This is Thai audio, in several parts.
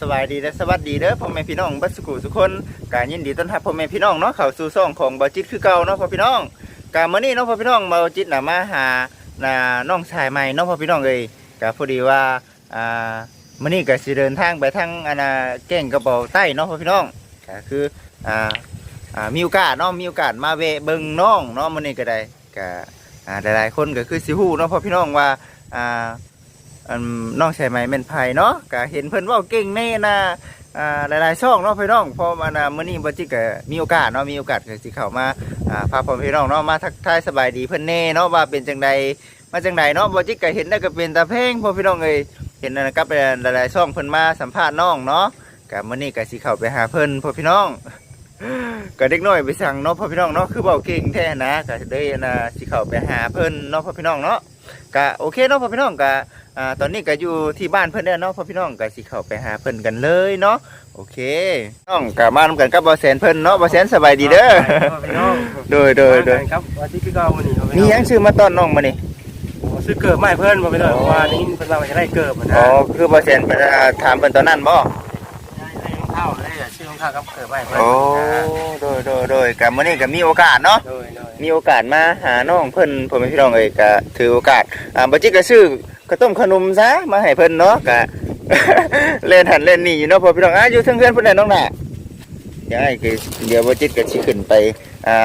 สวัสดีและสวัสดีเด้อพ่อแม่พี่น้องบัสุกุทุกคนกายินดีต้อนรับพ่อแม่พี่น้องเนาะเข้าสู่ช่องของบ่จิตคือเก่าเนาะพ่อพี่น้องกามื้อนี้เนาะพ่อพี่น้องบ่จิตน่ะมาหาน่ะน้องชายใหม่เนาะพ่อพี่น้องเอ้ยก็พอดีว่าอ่ามื้อนี้ก็สิเดินทางไปทางอันน่ะแก่งกระเป๋าใต้เนาะพ่อพี่น้องก็คืออ่าอ่ามีโอกาสเนาะมีโอกาสมาแวะเบิ่งน้องเนาะมื้อนี้ก็ได้ก็อ่าหลายๆคนก็คือสิฮู้เนาะพ่อพี่น้องว่าอ่า น้องใช่ไหมเป็นไผ่เนาะก็เห็นเพิ่นว่าเก่งแน่นะอ่าหลายๆช่องเนาะพี่น้องพอมานะมื้อนี้บ่จิก็มีโอกาสเนาะมีโอกาสก็สิเข้ามาพาพ่อพี่น้องเนาะมาทักทายสบายดีเพิ่นแน่เนาะว่าเป็นจังใดมาจังใดเนาะบ่จิก็เห็นได้ก็เป็นตาเพลงพ่อพี่น้องเอ้ยเห็นนะกับหลายๆช่องเพิ่นมาสัมภาษณ์น้องเนาะก็มื้อนี้ก็สิเข้าไปหาเพิ่นพ่อพี่น้องก็เด็กน้อยไปสั่งเนาะพ่อพี่น้องเนาะคือเว้าเก่งแท้นะก็เลยนะสิเข้าไปหาเพิ่นเนาะพ่อพี่น้องเนาะ ก็โอเคเนาะพ่อพี่น้องก็อ่าตอนนี้ก็อยู่ที่บ้านเพื่อนแล้วเนาะพ่อพี่น้องก็สิเข้าไปหาเพื่อนกันเลยเนาะโอเคน้องกลับมานำกันกับบอแสนเพิ่นเนาะบอแสนสบายดีเด้อพี่น้องโดยโดยโดยครับวันที่พี่เก้าวันนี้มีหยังชื่อมาต้อนน้องมานี่ซื้อเกิบไม่เพื่อนมาไปเลยเพราะว่านี่เป็นเราจะได้เกิบนะอ๋อคือบอแสนเพิ่นอ่าถามเพิ่นตอนนั้นบ่ได้รองเท้าได้ ชื่อรองเท้าครับเกิบไม่เพื่อนโอ้โดยโดยโดยกับมื้อนี้ก็มีโอกาสเนาะ โดยโดยมีมีโอกาสมาหาน้องเพิ่นพ่อแม่พี่น้องเอ้ยก็ถือโอกาสอ่าบ่จิก็ซื้อข้าวต้มขนมซะมาให้เพิ่นเนาะก็ เล่นหันเล่นนี่อยู่เนาะพ่อพี่น้องอะอยู่เทั้งเพื่อนเพิ่นได้น้องน่ะเดี๋ยวไอ้คือเดี๋ยวบ่จิตก็สิขึ้นไปอ่า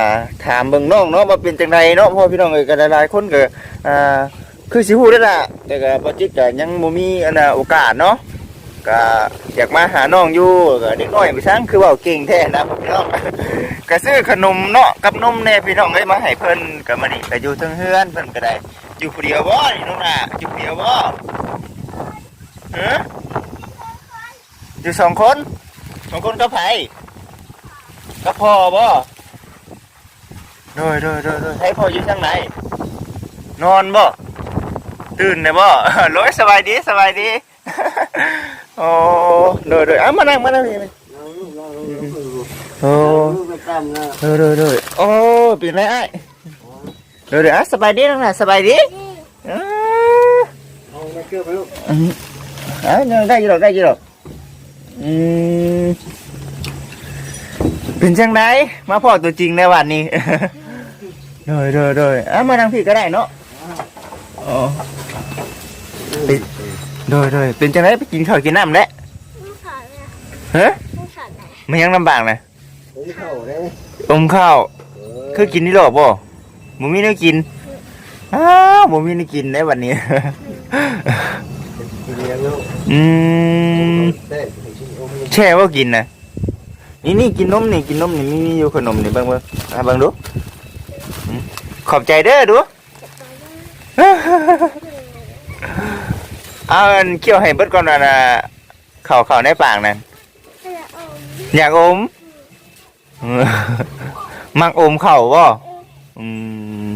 ถามเบิ่งน้องเนาะว่าเป็นจังไดเนาะเพราะพี่น้องเอ้ยก็หลายๆคนก็อ่าคือสิฮู้ได้อล่ะแต่ก็บ่จิตก็ยังบ่มีอันน่ะโอกาสเนาะ ก็อยากมาหาน้องอยู่ก็เด็กน้อยไปซังคือว้าเก่งแท้นะพี่น้องก็ซื้อขนมเนาะกับนมแน่พี่น้องเอ้ยมาให้เพิ่นก็มานี่ก็อยู่ทั้งเฮือนเพิ่นก็ได้ อยู่ผู้เดียวบ่นี่น้องน่ะอยู่ผู้เดียวบ่ฮะอยู่สองคนสองคนกับไผก็พอบ่โดยโดยโดยโดยให้พออยู่ทางไหนนอนบ่ตื่นได้บ่ร้อยสบายดีสบายดี โอ้โดยโดยอะมานั่งมานั่งนี่เลยโอ้โดยโดยโดยโอ้เป็นไรไอ้ายโดยโดยอะสบายดีนั่งน่ะสบายดีอ่าเอาไม่เกิบไปลูกอืมอะยังได้อยี่หรอกได้อยี่หรอกอืมเป็นจังไดมาพอตัวจริงในวันนี้โดยโดยโดยอะมาทางพี่ก็ได้เนาะอ๋อเป็น โดยโดยเป็นจังไดไปกินข้าวกินน้ำแล้วไม่สอนนะเฮ้ยไม่สอนไหนมันยังลำบากนะผมเข้าได้อมข้าวคือกินนี่หรอกบ่บ่มีแน้กินอ้าวบ่มีแน้กินในวันนี้ กินเลี้ยงลูกอืมได้ชิ้นโอ้ยแช่ว่ากินนะนี่นี่กินนมนี่กินนมนี่มีมีอยู่ขนมนี่เบิ่งเบิ่งอะเบิ่งดูอืมขอบใจเด้อดู เอาอันเคี่ยวให้เบิดก่อนว่าน่ะเข้าเข้าในปากนั่นให้ละอมอยากอมเออมักอมเข้าบ่อืม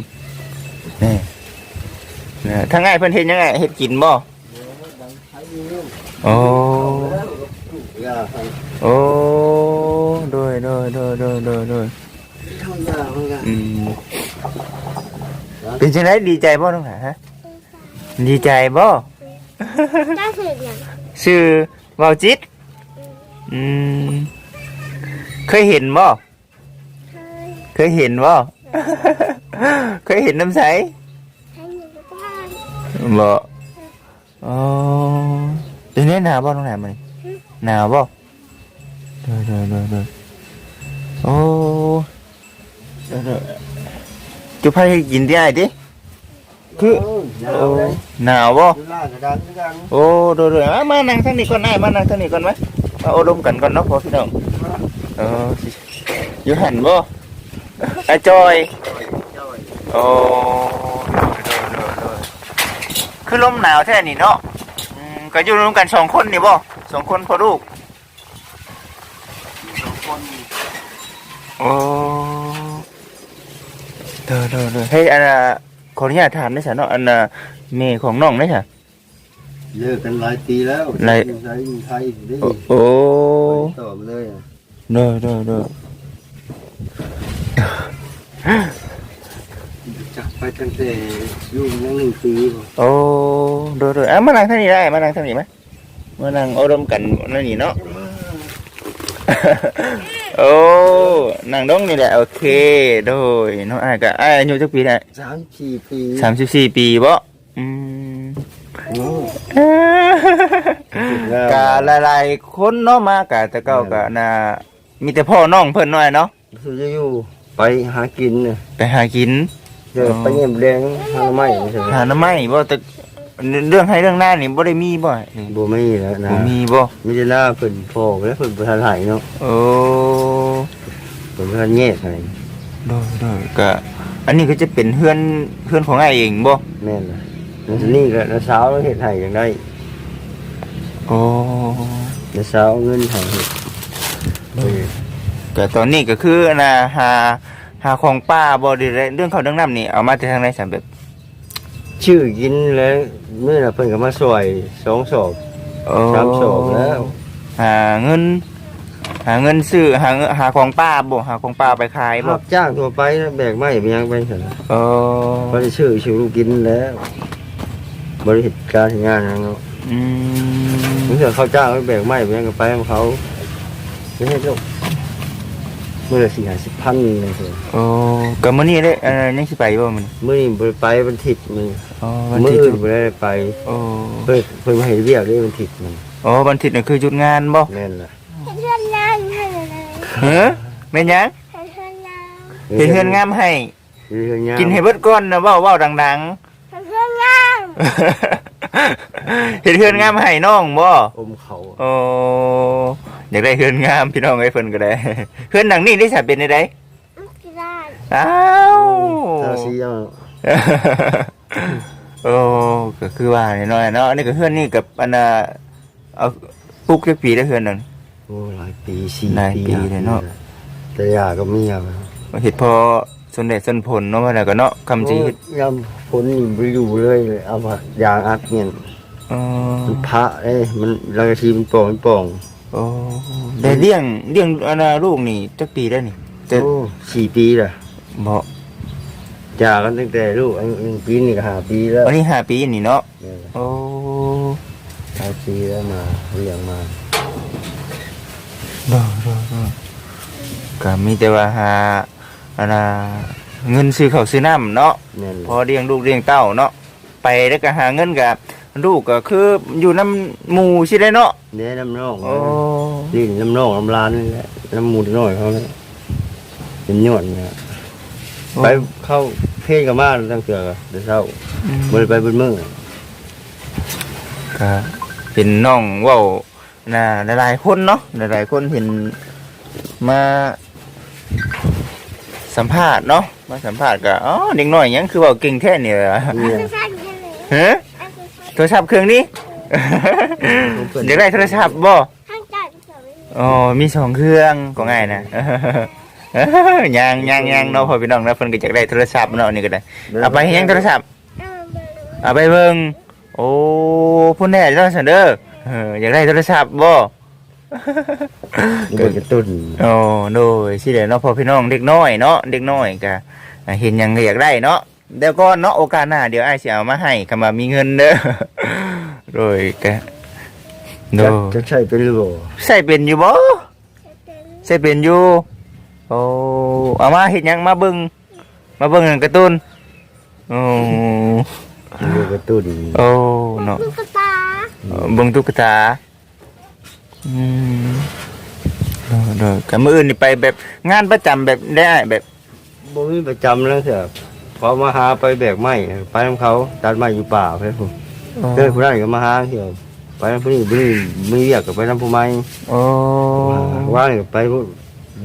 นี่นี่ทั้งไงเพิ่นเฮ็ดยังไงเฮ็ดกินบ่โอ้อย่าให้โอ้โดยโดยโดยโดยโดยโดยทำยาเหมือนกันอืมเป็นจังไดดีใจบ่น้องหาฮะดีใจบ่ ได้เสร็จยังชื่อเวาจิตอืมเคยเห็นบ่เคยเคยเห็นบ่เคยเห็นน้ำใสให้อยู่กับบ้านบ่อ๋อเดี๋ยวนี้หนาวบ่น้องหนามันหนาวบ่เด้อเด้อเด้อเด้อโอ้เด้อเด้อจุพายให้กินที่ไหนดิ คือยาโอ้วเลยหนาวบ่ดูล่าจะดังจะดังโอ้โดยโดยอะมานั่งทางนี้ก่อนได้มานั่งทางนี้ก่อนไหมมาอบรมกันก่อนเนาะพ่อพี่น้องเออสิอยู่หันบ่อาจอยโอ้โดยโดยโดยโดยคือลมหนาวแท้นี่เนาะอืมก็อยู่รวมกันสองคนนี่บ่สองคนพ่อลูกสองคนโอ้เด้อเด้อเด้อเฮ้ยอันน่ะ ขออนุญาตถามได้ฉันเนาะอันน่ะแม่ของน้องได้ฉันเลิกกันหลายปีแล้วหลาย ใช้ไทยได้โอ้โอ้ตอบเลยอะเด้อเด้อเด้อจักไปตั้งแต่ยุ่งยังหนึ่งปีโอ้โดยโดยอะมานั่งทางนี้ได้มานั่งทางนี้ไหมมานั่งเอารมกันนั่นนี่เนาะ โอ้นั่งดงนี่แหละโอเคโดยน้องอ้ายก็อ้ายอายุจักปีได้สามสี่ปีสามสิบสี่ปีบ่อืมโอ้กะหลายๆคนเนาะมากะแต่เก่าก็น่ะมีแต่พ่อน้องเพิ่นน้อยเนาะคือจะอยู่ไปหากินเนี่ยไปหากินเดี๋ยวไปเยี่ยมแดงหาไม้ใช่ไหมหาหน้ำไม้บ่แต่เรื่องให้เรื่องหน้านี่บ่ได้มีบ่นี่บ่มีแล้วนะบ่มีบ่มีแต่หน้าเพิ่นพอกแล้วเพิ่นประทานหายเนาะโอ้ เพิ่นประทานแยกให้โดยโดยก็ อันนี้ก็จะเป็นเฮือนเฮือนของอ้ายเองบ่แม่นล่ะแล้วทีนี่ก็น้าสาวเฮ็ดให้จังได้โอ้น้าสาวเอาเงินให้เฮ็ดเออก็ตอนนี้ก็คือน่ะหาหาของป้าบ่ได้เรื่องข้าวเรื่องน้ำนี่เอามาจากทางไหนสั่นแบบชื่อกินแล้วเมื่อน่ะเพิ่นก็มาช่วยสองศอก โอ้ สามศอกแล้ว หาเงิน หาเงินซื้อหาเงินหาของป้าบ่หาของป้าไปขายบ่รับจ้างทั่วไปนะแบกไม้ไปยังไปซั่นน่ะโอ้บ่ได้ชื่อชื่อลูกกินแล้ว บริเหตุการงานหยังเนาะอืมเมื่อเขาจ้างไปแบกไม้ไปยังก็ไปของเขาไม่ให้ลูกเมื่อสี่ห้าสิบพันเลยเถอะโอ้ก็มื้อนี้เด้เอ่อยังสิไปบ่มื้อนี้เมื่อนี้บริไปวันถิดมันอ๋อวันเมื่อที่อื่จุนดบริได้ไป โอ้เพิ่นเพิ่นมาให้เรียกได้วันถิดมันอ๋อวันที่นั่นคือจุดงานบ่แม่นล่ะ เห็นเพื่อนงามให้ เลยเฮ้อแม่นหยังเห็นเพื่อนงามเฮ็ดเฮือนงามให้เฮ็ดเฮือนงามกินให้เบิดก่อนนะเว้าเว้าดังเห็นเพื่อนงามๆเฮ็ดเฮือนงามให้น้องบ่อมเขาโอ้อยากได้เฮือนงามพี่น้องไอ้เพิ่นก็ได้ เฮือนหลังนี้ได้สาเป็นได้ไดกีฬาอ้าวทาสีเอาโอ้ก็คือว่าน้อยๆเนาะอันนี่ก็เฮือนนี่กับอันน่ะเอาปลูกจักปีได้เฮือนนั่น โอ้หลายปีสี่หลายปีเลยเนาะ แต่ยาก็มีอะเฮ็ดพอสนเด็จสนผลเนาะว่าแล้วก็เนาะคำสิเฮ็ดยำผลนี่ไปอยู่เลยเอามายางอัดเนี่ยเออมันพระเอ้ยมันรากทีมันป่องมันป่องโอ้ได้เลี้ยงเลี้ยงอันน่ะลูกนี่จักปีได้นี่แต่โอ้สี่ปีละบ่จากกันตั้งแต่ลูกอันอันปีนี่ก็ห้าปีแล้วอันนี้ห้าปีนี่เนาะเนี่ยโอ้ห้าปีแล้วมาเลี้ยงมา บ่บ่บ่ก็มีแต่ว่าหาอันน่ะเงินซื้อข้าวซื้อน้ำเนาะเนี่ยพอเลี้ยงลูกเลี้ยงเต้าเนาะไปแล้วก็หาเงินกับลูกก็คืออยู่น้ำหมู่สิได้เนาะเนี่ยน้ำนองโอ้ลิ้นน้ำนองน้ำลานนี่แหละน้ำมูดน้อยเขาเลยเป็นยอดเนี่ยไปเข้าเพศกับมาตั้งเกือกเดี๋ยวเช้าอืมบริไปบนมือก็เป็นน้องเว้า น่ะหลายๆคนเนาะหลายๆคนเห็นมาสัมภาษณ์เนาะมาสัมภาษณ์ก็อ๋อเด็กน้อยหยังคือเว้าเก่งแท้เนี่ยเนี่ยไม่ใช่กันเลยฮะโทรศัพท์เครื่องนี้ เดี๋ยวได้โทรศัพท์บ่ข้างจัดสวยอ๋อมีสองเครื่องก็ง่ายนะยังยังยังเนาะพอพี่น้องนะเพิ่นก็อยากได้โทรศัพท์เนาะนี่ก็ได้เอาไปให้ยังโทรศัพท์เอาไปเลยเอาไปเบิ่งโอ้พุ่นแน่เนาะซั่นเด้อ เอออยากได้โทรศัพท์บ่นี่เป็นกระตุ้นโอ้โดยสิเด้เนาะพอพี่น้องเด็กน้อยเนาะเด็กน้อยก็เห็นหยังก็อยากได้เนาะเดี๋ยวก็เนาะโอกาสหน้าเดี๋ยวอ้ายสิเอามาให้คำว่ามีเงินเด้อโดยก็โดจะยจะใช่เป็นหรือเปล่าใส่เป็นอยู่บ่เป็นใส่เป็นอยู่โอ้เอามาเฮ็ดหยังมาเบิ่งมาเบิ่งหนังการ์ตูนโอ้เป็นกระตุ้นโอ้เนาะตุ๊กตา เอ่อเบิ่งตุ๊กตาอืมเด้อเด้อกับมื้ออื่นนี่ไปแบบงานประจำแบบได้แบบบ่มีประจำแล้วเถอะพอมาหาไปแบกไม้ไปน้ำเขาตัดไม้อยู่ป่าไปผมเดินผู้นั้นก็มาหาเที่ยวไปน้ำผู้นี้ผู้นี้ไม่เรียกก็ไปน้ำผู้ไม้โอ้ว่างก็ไปผู้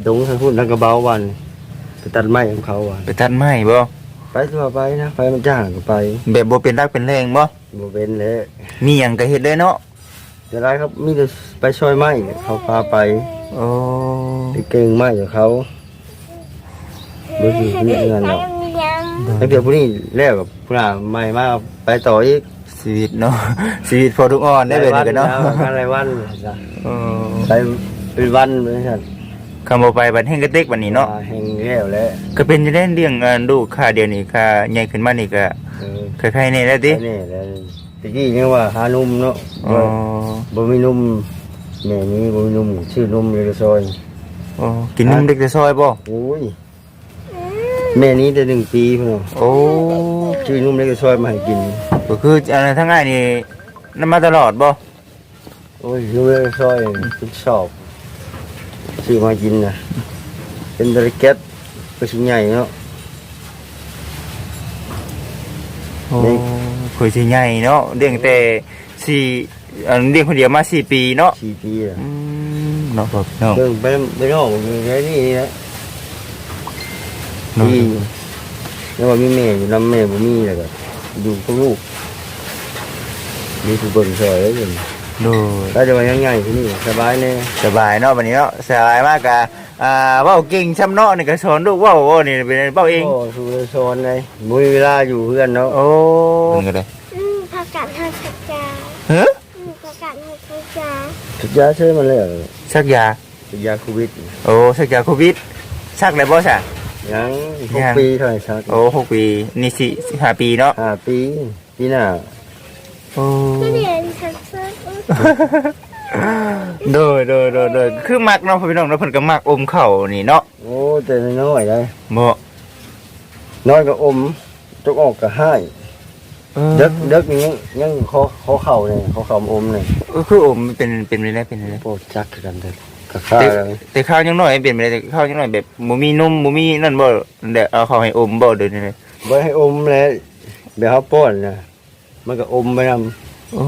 ดงท่านพูดนักกระเบาวันไปตัดไม้ของเขาวันไปตัดไม้บ่ไปทั่วไปนะไปมันจ้างก็ไปแบบบ่เป็นรักเป็นแรงบ่ บ่เป็นเลยมีหยังก็เฮ็ดเลยเนาะจะได้ครับมีแต่ไปช่วยไม้เขาพาไปโอ้ไปเก่งไม้กับเขาบ่สิมีเงินหรอกยังตั้งแต่ผู้นี้แล้วกับผู้น่ะใหม่มาไปต่ออีกชีวิตเนาะ ชีวิตพอทุกอ่อนได้แบบนี้กันเนาะอะไรวันเออไปเป็นวันเลยครับคำบ่ไปบัดแห่งกระเต็กบัดนี้เนาะแห่งแล้วแหล้วก็เป็นจะได้เลี้ยงเอ่อลูกค่าเดียวนี่ค่าใหญ่ขึ้นมานี่ก็ เออคล้ายๆนี่แหล้วตินี่แล้วอตะกี้ยังว่าหานุ่มเนาะอ๋อบ่มีนุ่มแม่นี้บ่มีนุ่มชื่อนุ่มเลยก็ซอยอ๋อกินนมเด็กแต่ซอยบ่โอ้ยแม่นี้ได้หนึ่งปีพุ่นเนาะโอ้ชื่อนุ่มเลยก็ซอยมาให้กินก็คืออันนั้นทั้งง่ายนี่นำมาตลอดบ่โอ้ยนุ่มเลยก็ซอยเป็นสอบชื่อมากินนะเป็นตะเก็ตก็ชิ้นใหญ่เนาะ โอ้เผยสิใหญ่เนาะเลี้ยงแต่สี่อันเลี้ยงคนเดียวมาสี่ปีเนาะสี่ปีอะอืมเนาะพ่อพี่น้องเพิ่งไปไปนอกอยู่ในนี่นะเนาะที่แล้วว่ามีแม่อยู่นำแม่บ่มีแล้วก็อยู่กับลูกมีผู้เบิ่งซอยแล้วอยู่โดยถ้าจะว่ายังไงที่นี่สบายแน่สบายเนาะวันนี้เนาะสบายมากกะ อ่าเว้าเก่งช้ำเนาะนี่ก็สอนลูกเว้าเว้านี่เป็นเว้าเอง โอ้สู่เลยโซนเลยบ่มีเวลาอยู่เพื่อนเนาะโอ้เป็นก็ได้อืมผักกาดทางสัจจาเฮ้ยอืมผักกาดทางสัจจาสุดยาเชื่อมันเลยสักยาสุดยาโควิดโอ้สักยาโควิดสักเลยบ่ซะยังหยักงปีเท่าไหร่ครับโอ้หกปีนี่สิสิห้าปีเนาะห้าปีปีหน้าโอ้ที่เรียนทักษะอืม โดยโดยโดยโดยคือมักเนาะพ่อพี่น้องเนาะเพิ่นก็มักอมเข่าวนี่เนาะโอ้แต่น้อยๆเลยบ่น้อยก็อมจกออกก็ให้เด็กเด็กนี่ยังยังคอคอเข่าเนี่ยคอเข่าอมเนี่ยเออคืออมมันเป็นเป็นไปได้เป็นไปได้โอ้จักคือกันเด็กกับข้าแต่เลยแต่ข้าวยังน้อยเป็นไปได้แต่ข้าวยังน้อยแบบบ่มีนมบ่มีนั่นบ่เดี๋ยวเอาเข้าวให้อมบ่เดี๋ยวนี้เลยไว้ให้อมแล้วเดี๋ยวเขาป้อนนะมันก็อมไปนำโอ้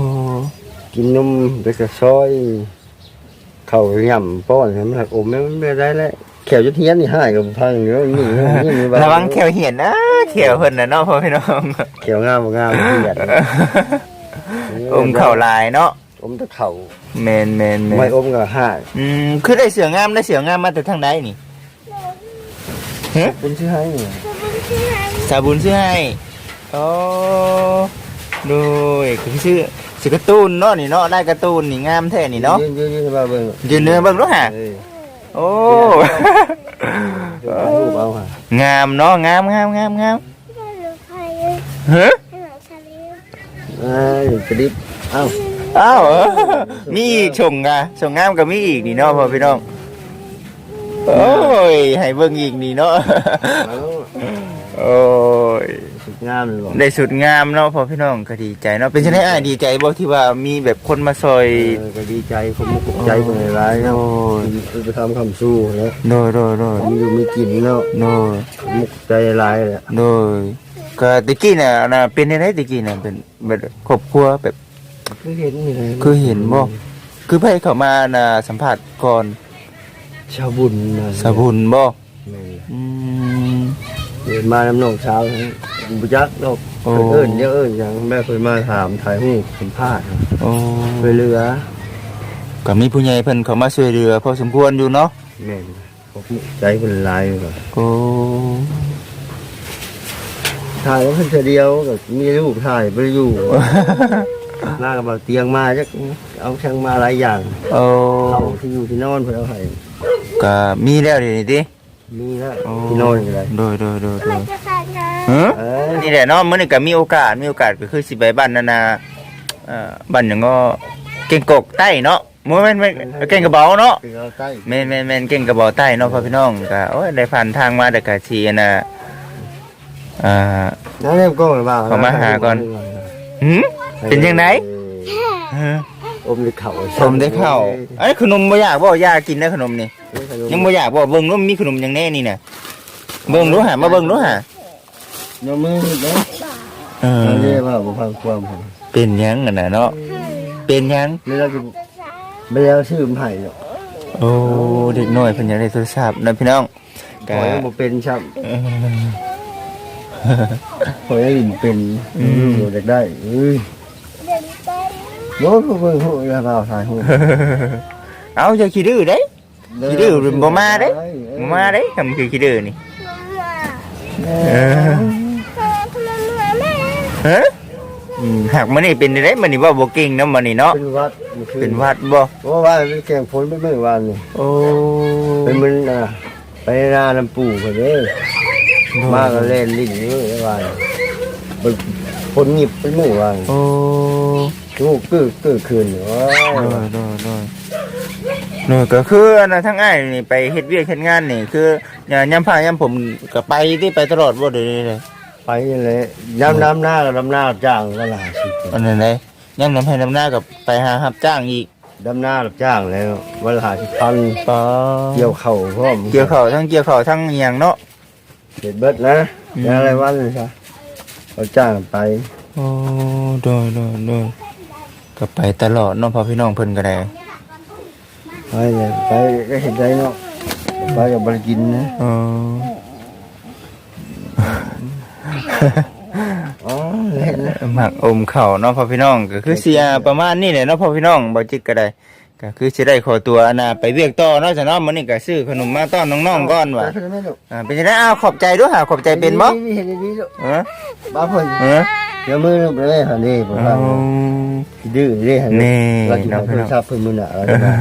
กินนมไปกระซอย เข่าย่ำป้อนให้มันหักอมแล้วมันไม่ได้แล้วแขวจะเทียนนี่หายกับพังอยู่แล้วนี่นี่นี่ระวังแขวเหียนนะแขวเพิ่นน่ะเนาะพ่อพี่น้องแขวงามบ่งามเทียนอมเข่าลายเนาะอมแตะเข่าแมนแมนแม่ไม่นอมก็หายอืมคือได้เสืองามได้เสืองามมาแต่ทางใดนี่ฮะเป็นชื่อให้นี่จะเป็นที่ไหนสาบุญซื้อให้โอ้โดยคือชื่อ สิการ์ตูนเนาะนี่เนาะได้การ์ตูนนี่งามแท้นี่เนาะยืนยืนยืนมาเบิ่งยืนเนื้อเบิ่งเนาะฮะเออโอ้เดี๋ยวถ่ายรูปเอาค่ะงามเนาะงามงามงามงามให้หนูใครเลยเฮ้ยให้หนูทะเลอ่าอยู่กระดิบเอ้าอ้าวเออมีอีกชงอะชงงามก็มีอีกนี่เนาะพ่อพี่น้องโอ้ยให้เบิ่งอีกนี่เนาะ เอาโอ้ย สุดงามเลยบอกได้สุดงามเนาะพ่อพี่น้องก็ดีใจเนาะเป็นจังได๋อ้ายดีใจบ่ที่ว่ามีแบบคนมาซอยเออก็ดีใจผมก็ตกใจคนร้ายเนาะโอ้ยไปทำคำสู้นะโดยโดยโดยมีอยู่มีกินเนาะโดยมุกใจร้ายเลยโดยก็ตะกี้น่ะน่ะเป็นได้ตะกี้น่ะเป็นแบบครอบครัวแบบคือเห็นนี่เลยคือเห็นบ่คือไผเข้ามาน่ะสัมภาษณ์ก่อนชาวบุญนะสาบุญบ่แม่อืม เดินมาน้ำนองเช้านะบุจักเนาะโอ้เอิ้นเดี๋ยวเอิ้นอย่างแม่เคยมาถามถ่ายรูปสัมภาษณ์โอ้ไปเรือก็มีผู้ใหญ่เพิ่นเข้ามาช่วยเหลือพอสมควรอยู่เนาะแม่นผมใจคนร้ายเลยโอ้ถ่ายแล้วเพิ่นเธอเดียวก็มีรูปถ่ายไปอยู่ หน้ากับเตียงมาจักเอาช่างมาหลายอย่างโอ้เอาที่อยู่ที่นอนเพิ่นเอาให้ก็มีแล้วเดี๋ยวนี้ติ มีแล้วโอ้ที่นอนก็ได้โดยโดยโดยโดมันยจะขาดนะฮะเอ้ยนี่แหละเนาะมื้อนี้ก็มีโอกาสมีโอกาสก็คือสิไปบ้านนานาเอ่อบ้านหยังก็เก่งกกใต้เนาะบ่แม่นแม่นเก่งกระเบาเนาะเป็นเอาใกล้แม่นแม่นแม่นเก่งกระเบาใต้เนาะพ่อพี่น้องก็โอ้ยได้ผ่านทางมาแต่ก็สิอันน่ะอ่านั่นเล่มกล้องหรือเปล่าขอมาหาก่อนหืมเป็นจังไดเอออมได้เข่าชมได้เข้าไอ้ยขนมบ่อยากบ่อยากกินนะขนมนี่ ยังบ่อยากบ่เบิ่งว่ามีขนมหยังแน่นี่น่ะเบิ่งดูหามาเบิ่งดูหาโยมมือเนาะเออเรียกว่าบุพังความผมเป็นหยังกันน่ะเนาะเป็นหยังนี่เราจะไม่ได้เอาชื่อมันไผ่เนาะโอ้เด็กน้อยเพิ่นอยากได้โทรศัพท์นะพี่น้องขก็อยังบ่เป็นช่เออำขอยังบ่เป็นอืมอยู่ได้ได้เอ้ยเดินไปโน้ตเพิ่งหูยาเปล่าถ่ายหูเอาอย่าขี้ดื้อเด้ ขี้ดื้อบ่มาเด้บ่มาเด้คำคือขี้ดื้อนี่มาเออพ่อทำไมมาแม่ฮะอืมหากมื้อนี้เป็นได้มื้อนี้ว่าบ่เก่งเนาะมื้อนี้เนาะเป็นวัดมื่อคืเป็นหวัดบ่เพราะว่าเป็นแกงฝนไปเมื่อวานนี่โอ้เป็นมันอะไปนาลำปูไปเด้มาก็เล่นลิ้นอยู่เมื่อวานเป็นฝนหยิบไปเมื่อวานโอ้ลูกกือกือคืนโอ้โดยยโดยโดย โดยก็คืออันนะทั้งอ้ายนี่ไปเฮ็ดเวียกเฮ็ดงานนี่คืออย่ายามพายามผมก็ไปที่ไปตลอดบ่เดี๋ยวนี้เลยไปเลยน้ำน้ำหน้ากับน้ำหน้าจ้างก็หลายสิบอันนั้นเลยยามน้ำให้น้ำหน้ากับไปหารับจ้างอีกดำหน้ารับจ้างแล้ววันละหาสิบพันปอเกี่ยวเข่าพร้อมเกี่ยวข้าวทั้งเกี่ยวข้าวทั้งอหย่างเนาะเด็ดเบิดนะอืมอย่าอะไรวันเลยครับเขาจ้างไปโอ้โดยโดยโดยก็ไปตลอดเนาะพอพี่น้องเพิ่นก็ได้ ไปเลยไปก็เห็นใจเนาะไปกับบริกินนะเอออ๋อเห็นนะหมักอมเข่าวเนาะพอพี่น้องก็คือเสียประมาณนี้แหละเนาะพอพี่น้องบ่จิกก็ได้ ก็คือสิได้ขอตัวอันน่ะไปเวียกต่อเนาะจ้ะเนาะมื้อนี้ก็ซื้อขนมมาต้อนน้องๆก่อนว่ะไปเถะแม่ลูกอ่าเป็นจังได๋อ้าวขอบใจด้วยหาขอบใจเป็นบ่เห็นดีลูกเออบ้าเพิ่นเออเดี๋ยวมือลูกเลยหันนี่ผมว่าดื้อเลยหันนี่เราจะเนาะโทรศัพท์เพิ่นมือหนาแล้วนะ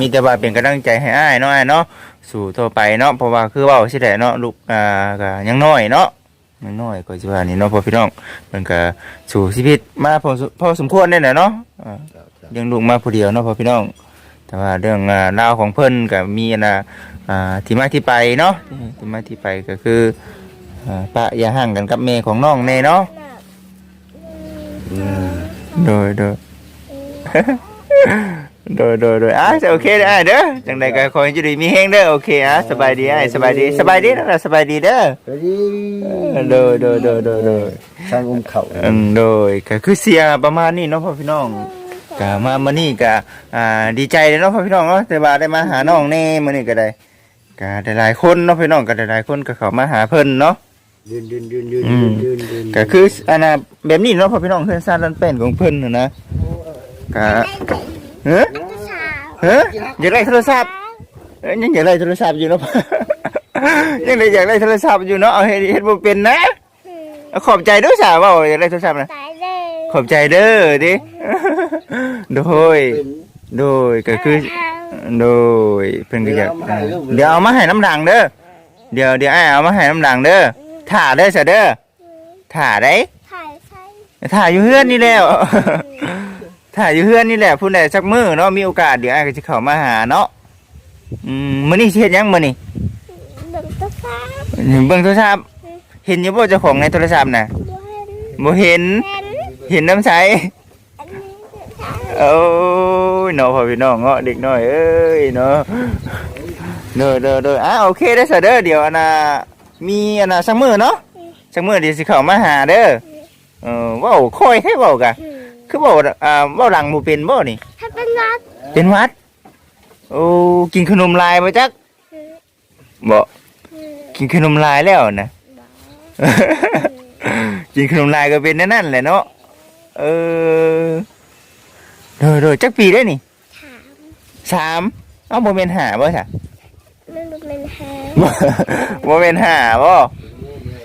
มีแต่ว่าเป็นกำลังใจให้อ้ายเนาะอ้ายเนาะสู่ต่อไปเนาะเพราะว่าคือเว้าสิได้เนาะลูกอ่าก็ยังน้อยเนาะยังน้อยก็สิว่านี่เนาะพอพี่น้องมันก็สู่ชีวิตมาพอสพอสมควรได้แหละเนาะอ่า เลี้ยังลูกมาผู้เดียวเนาะพอพี่น้อง แต่ว่าเรื่องอ่าราวของเพิ่นก็มีอันน่ะอ่าที่มาที่ไปเนาะที่มาที่ไปก็คืออ่าปะอย่าห่างกันกับแม่ของน้องแน่เนาะโดยโดยโดยโดยโดยอะโอเคเด้อเด้อจังใดก็ขอให้อยู่ดีมีแฮงเด้อโอเคอะสบายดีอะสบายดีสบายดีนะสบายดีเด้อไปดีโดยโดยโดยโดยโดยทางอุ้มเข่าอืมโดยก็คือเสียประมาณนี้เนาะพ่อพี่น้อง ก็มามื้อนี้ก็อ่าดีใจเลยเนาะพ่อพี่น้องเนาะแต่ว่าได้มาหาน้องแน่มื้อนี้ก็ได้ก็ได้หลายคนเนาะพี่น้องก็ได้หลายคนก็เข้ามาหาเพิ่นเนาะ ยืนยืนยืนยืนอืมยืนยืนก็คืออันน่ะแบบนี้เนาะพ่อพี่น้องเพื่อนซ่านลันเป็นของเพิ่นน่ะนะก็เฮ้สาวเฮ้อยากได้โทรศัพท์เอ้ยยังอยากได้โทรศัพท์อยู่เนาะ ยังได้อยากได้โทรศัพท์อยู่เนาะเอาเฮ็ดเฮ็ดบ่เป็นนะเอาขอบใจเด้วยสาวว่าอยากได้โทรศัพท์นะ ตาย ขอบใจเด้อดิโดย โดยก็คือ โดยเพิ่นก็อยากเดี๋ยวเอามาให้น้ำดังเด้อเดี๋ยวเดี๋ยวไอ้ายเอามาให้น้ำดังเด้อถ่าเด้อซะเด้อถ่าได้ถ่ายใช่ถ่ายอยู่เฮือนนี่แล้วถ่ายอยู่เฮือนนี่แหละผู้ใดสักมื้อเนาะมีโอกาสเดี๋ยวไอ้ายก็จะเข้ามาหาเนาะอืมมื้อนี้สิเฮ็ดหยังมื้อนี้เบิ่งตัวฟ้าเบิ่งโทรศัพท์เห็นอยู่บ่เจ้าของในโทรศัพท์น่ะบ่เห็นบ่เห็น เห็นเห็นน้ำใสอันนี้ถ่ายโอ้ยเนาะพ่อพี่น้องเนาะเด็กน้อยเอ้ยเนาะเด้อเด้อเด้ออะโอเคได้อซะเด้อเดี๋ยวอันน่ะมีอันน่ะสักมื้อเนาะสักมื้อเดี๋ยวสิเข้ามาหาเด้อเออเว้าค่อยให้เว้ากะคือเว้าอ่าเว้าดังบ่เป็นบ่นี่ถ้าเป็นรัดเป็นหวัดโอ้กินขนมลายมาจักบ่กินขนมลายแล้วนะกินขนมลายก็เป็นแนั่นนั่นแหละเนาะ เออเดอเดอจักปีได้นี่ถามสามเอ้าโมเมนหาบ่จ้ะมันเป็นแฮงโมเมนหาบ่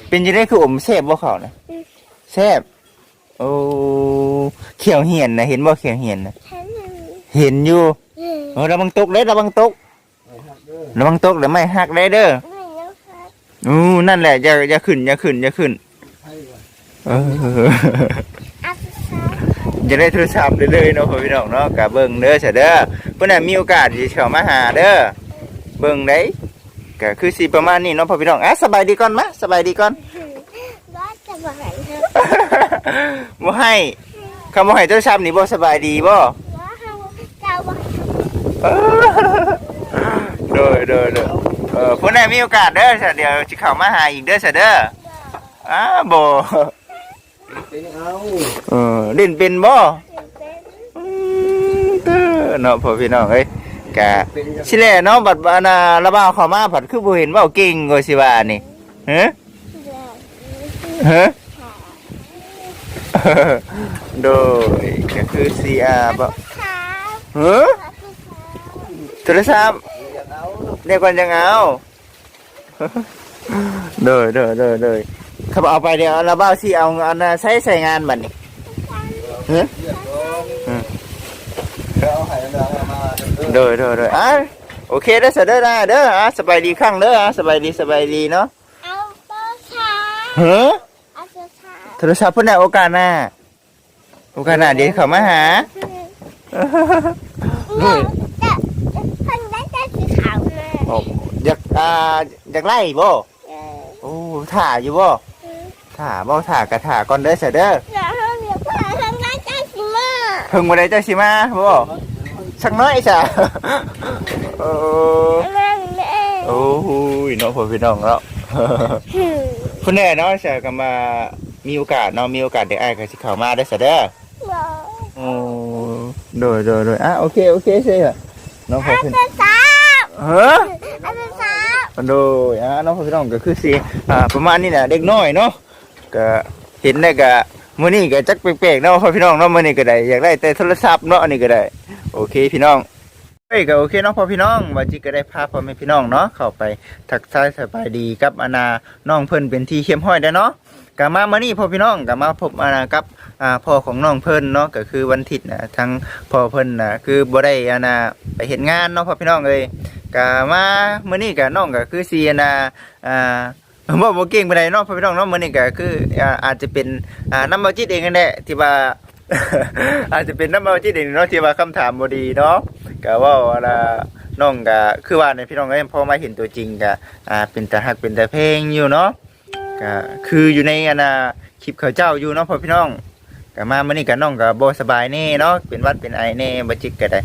เป็นจะได้คืออมแซ่บบ่เขานะแซ่บโอ้เขียวเหียนนะเห็นบ่เขียวเหียนนะแค่นั้นเห็นอยู่เห็นเออระวังตกเลยระวังตกระวังตกเดี๋ยวไม่หักได้เด้อไม่แล้วครับอู้นั่นแหละอย่าอย่าขึ้นอย่าขึ้นอย่าขึ้นเอออัพซา จะได้โทรศัพท์ได้เลยเนาะพ่อพี่น้องเนาะกะเบิ่งเด้อเสยเด้อเพิ่นน่ะมีโอกาสที่จะเข้ามาหาเด้อเบิ่งได้ก็คือสิประมาณนี้เนาะพ่อพี่น้องอะสบายดีก่อนมะสบายดีก่อนว่าจะมาไหนครับบ่ให้คำบ่ให้โทรศัพท์นี่บ่สบายดีบ่ว่าเขาจะว่าเออโดยโดยโดยเออเพิ่นน่ะมีโอกาสเด้อเสยเดี๋ยวสิเข้ามาหาอีกเด้อเสยเด้ออ้าบ่ เป็นเอาเออเล่นเป็นบ่เป็นอืมเด้อเนาะพ่อพี่น้องเอ้ยกะเป็นสิแลเนาะบัดบานาระบ่าวเข้ามาผัดคือบ่เห็นเว้าเก่งก็สิว่านี่ฮะแบบฮะโดยก็คือสิอ่าบ่ครับฮะโทรศัพท์เดี๋ยวก่อนจังเอาโดยโดยโดยโดย เขาบอกเอาไปเดี๋ยวระบ่าวสิเอาอันน่ะใช้ใส่งานบัดนี้ฮะเอาให้เรามาโดยโดยโดยอะโอเคเด้อเสยเด้อนะเด้ออะสบายดีครั้งเด้ออะสบายดีสบายดีเนาะเอาตัวช้าฮะเอาตัวช้าโทรศัพท์เพิ่นได้โอกาสหน้าโอกาสหน้าเดี๋ยวเขามาหาแม่จะคนได้จะสีขาวมาโอ้อยากอ่าอยากไล่บ่เออโอ้ถ่าอยู่บ่ ถ่าบ่ถ่ากะถ่าก่อนเด้อเสยเด้ออยากให้เมียพ่อคนได้จะสีมาเพิ่งบ่ได้เจ้าสิมาบ่สักน้อยจ้ะโอ้แม่แม่โอ้ยน้องพ่อพี่น้องแล้วคุณแน่เนาะเสียก็มามีโอกาสเนาะมีโอกาสเด็กไอ้ายก็สิเข้ามาได้อเสยเด้อบอกโอ้โดยโดยโดยอะโอเคโอเคใช่เหรอน้องพ่ออาพี่จารย์สาวเฮ้ออาจารย์สาว โดยอะน้องพ่อพี่น้องก็คือสิอ่าประมาณนี้น่ะเด็กน้อยเนาะ ก็เห็นได้ก็มื้อนี้ก็จักแปลกๆเนาะพ่อพี่น้องเนาะมื้อนี้ก็ได้อยากได้แต่โทรศัพท์เนาะอันนี้ก็ได้ โอเคพี่น้องเฮ้ยก็โอเคเนาะพ่อพี่น้องว่าจิก็ได้พาพ่อแม่พี่น้องเนาะเข้าไปทักทายสบายดีกับอาณาน้องเพิ่นเป็นที่เข้มห้อยได้เนาะก็มามื้อนี้พ่อพี่น้องก็มาพบอาณากับอ่าพ่อของน้องเพิ่นเนาะก็คือวันอาทิตย์น่ะทั้งพ่อเพิ่นนะคือบ่ได้อาณาไปเฮ็ดงานเนาะพ่อพี่น้องเอ้ยก็มามื้อนี้ก็น้องก็คือสิอาณาอ่า บ่บ่เก่งปานเนาะพ่อพี่น้องเนาะมื้อนี้ก็คืออาจจะเป็นอ่าน้ำเบาจิตเองนั่นแหละที่ว่าอาจจะเป็นน้ำเบาจิตเองเนาะที่ว่าคำถามบ่ดีเนาะก็ว่าว่าละน้องก็คือว่าในพี่น้องเอ้ยพอมาเห็นตัวจริงก็อ่าเป็นตาฮักเป็นตาเพลงอยู่เนาะก็คืออยู่ในอันน่ะคลิปเขาเจ้าอยู่เนาะพ่อพี่น้องก็มามื้อนี้ก็น้องก็บ่สบายแน่เนาะเป็นวัดเป็นไอแน่บ่จิกก็ได้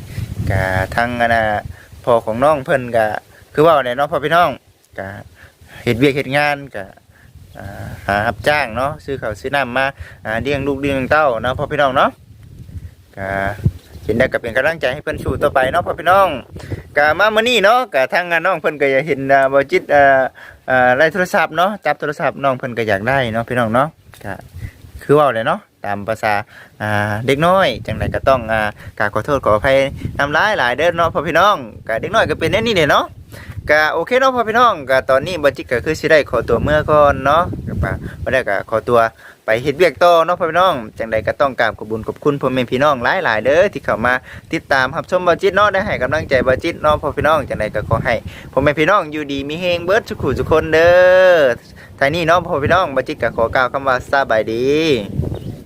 ก็ทางอันน่ะพ่อของน้องเพิ่นก็คือว่าเนี่ยเนาะพ่อพี่น้องก็ เฮ็ดเวียกเฮ็ดงานก็อ่าหารับจ้างเนาะซื้อข้าวซื้อน้ำมาอ่าเลี้ยงลูกเลี้ยงเต้าเนาะพ่อพี่น้องเนาะก็เห็นได้ก็เป็นกำลังใจให้เพิ่นสู้ต่อไปเนาะพ่อพี่น้องก็มามื้อนี้เนาะก็ทางงานน้องเพิ่นก็อยากเห็นบ่จิตอ่าอ่าไล่โทรศัพท์เนาะจับโทรศัพท์น้องเพิ่นก็อยากได้เนาะพี่น้องเนาะก็คือเว้าเลยเนาะตามภาษาอ่าเด็กน้อยจังไดก็ต้องอ่ากราบขอโทษขออภัยนำร้ายหลายเด้อเนาะพ่อพี่น้องก็เด็กน้อยก็เป็นแน่นี่เด้เนาะ ก็โอเคเนาะพ่อพี่น้องก็ตอนนี้บัจิกก็คือสิได้ขอตัวเมื่อก่อนเนาะก็ปะบ่ได้ก็ขอตัวไปเฮ็ดเวียกต่อเนาะพ่อพี่น้องจังใดก็ต้องกราบขอบคุญขอบคุณพ่อแม่พี่น้องหลายๆเด้อที่เข้ามาติดตามรับชมบัจิตเนาะได้ให้กำลังใจบัจิตเนาะพ่อพี่น้องจังใดก็ขอให้พ่อแม่พี่น้องอยู่ดีมีเฮงเบิดทุกคู่ทุกคนเด้อท้ายนี้เนาะพ่อพี่น้องบัจิตก็ขอกล่าวคำว่าสบายดี